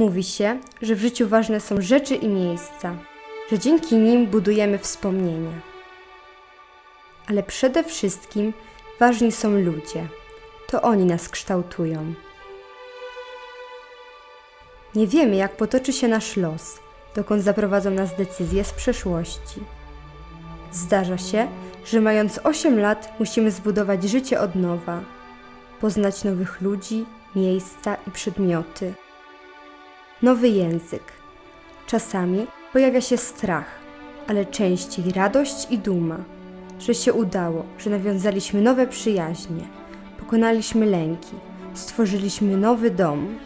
Mówi się, że w życiu ważne są rzeczy i miejsca, że dzięki nim budujemy wspomnienia. Ale przede wszystkim ważni są ludzie. To oni nas kształtują. Nie wiemy, jak potoczy się nasz los, dokąd zaprowadzą nas decyzje z przeszłości. Zdarza się, że mając 8 lat musimy zbudować życie od nowa, poznać nowych ludzi, miejsca i przedmioty. Nowy język. Czasami pojawia się strach, ale częściej radość i duma, że się udało, że nawiązaliśmy nowe przyjaźnie, pokonaliśmy lęki, stworzyliśmy nowy dom.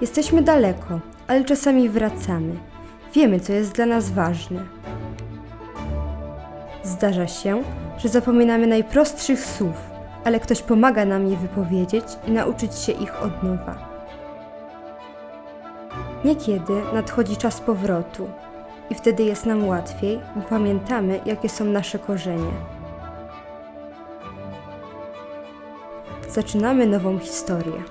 Jesteśmy daleko, ale czasami wracamy. Wiemy, co jest dla nas ważne. Zdarza się, że zapominamy najprostszych słów, ale ktoś pomaga nam je wypowiedzieć i nauczyć się ich od nowa. Niekiedy nadchodzi czas powrotu i wtedy jest nam łatwiej, bo pamiętamy, jakie są nasze korzenie. Zaczynamy nową historię.